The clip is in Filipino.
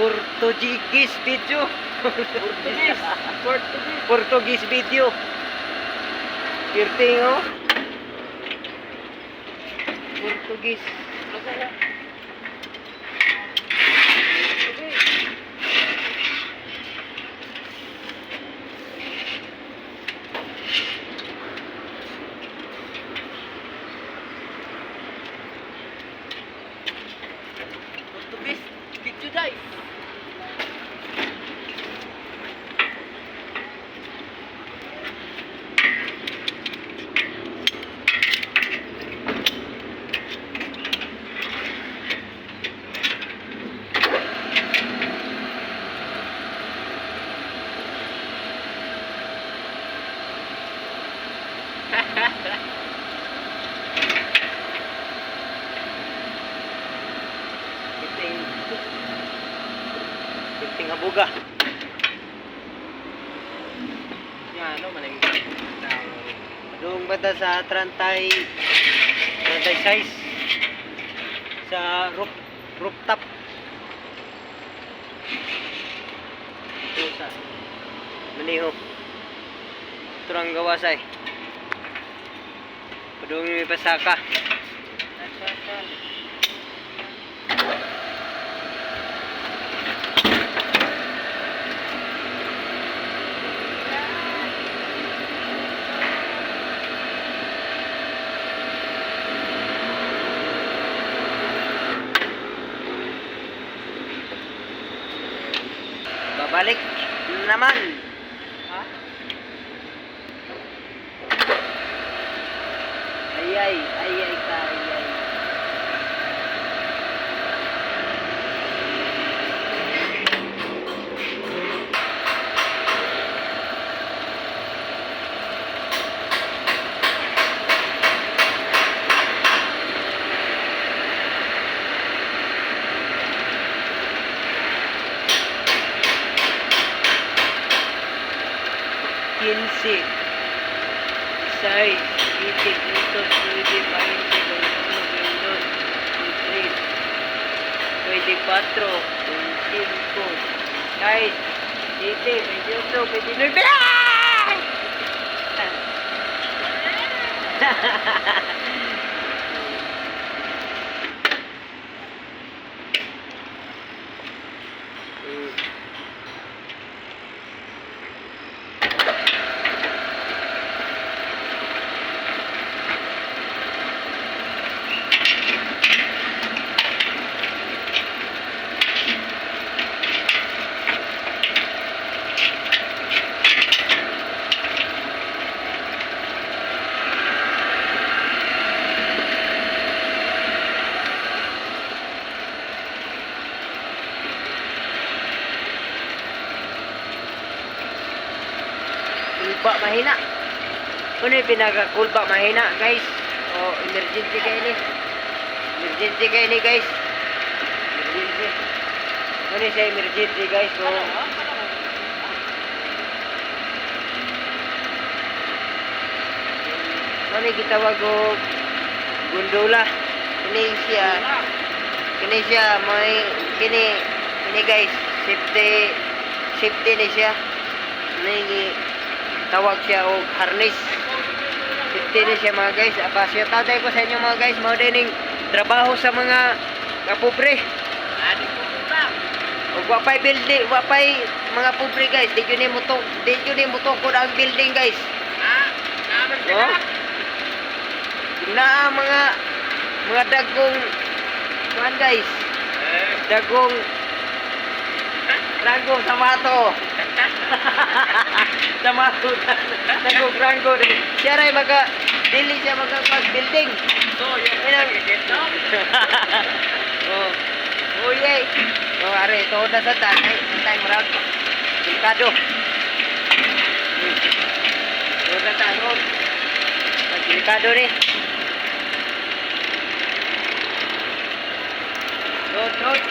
Portuguese video. Portuguese. Portuguese. Portuguese video. Pirting oh. Portuguese. Portuguese. Video dai. Pirting abuga. Nga ano man ang Doon ba sa 30 36 sa roof rooftop. Ito sa Maniho. Turang gawasay. Padung may pasaka. Babalik naman. Ha? Ayay, ayay ka, ayay. 15, 6, 7, 8, 9, 20, 24, 25, 6, 7, 28, 29, 30, Kulba mahina. Ano yung pinaka-kulba mahina, guys? O, emergency kayo ni. Emergency kayo ni, guys. Emergency. Ano siya emergency, guys? So, ano yung gitawag o gondola. Kini siya. Kini siya, may, kini, kini guys, safety, safety ni siya. Ini tawag siya o harness. Ni siya mga guys. Apasya tatay ko sa inyo mga guys. Mga dining trabaho sa mga kapobre. O wapay building, wapay mga pobre guys. Di ni mutong, di yun ni mutong ko ang building guys. Oh. na? Mga mga dagong kuan guys. Eh. Dagong Rango Samato. Samato. Dagong Rango. Siya rin maga dili siya maga pag building. So, yun. Down. oh. Oh yay. Oh are ito na sa tanay. Tay murag. Delikado. Hmm. Ito na tanong. Delikado ni. Rod, rod.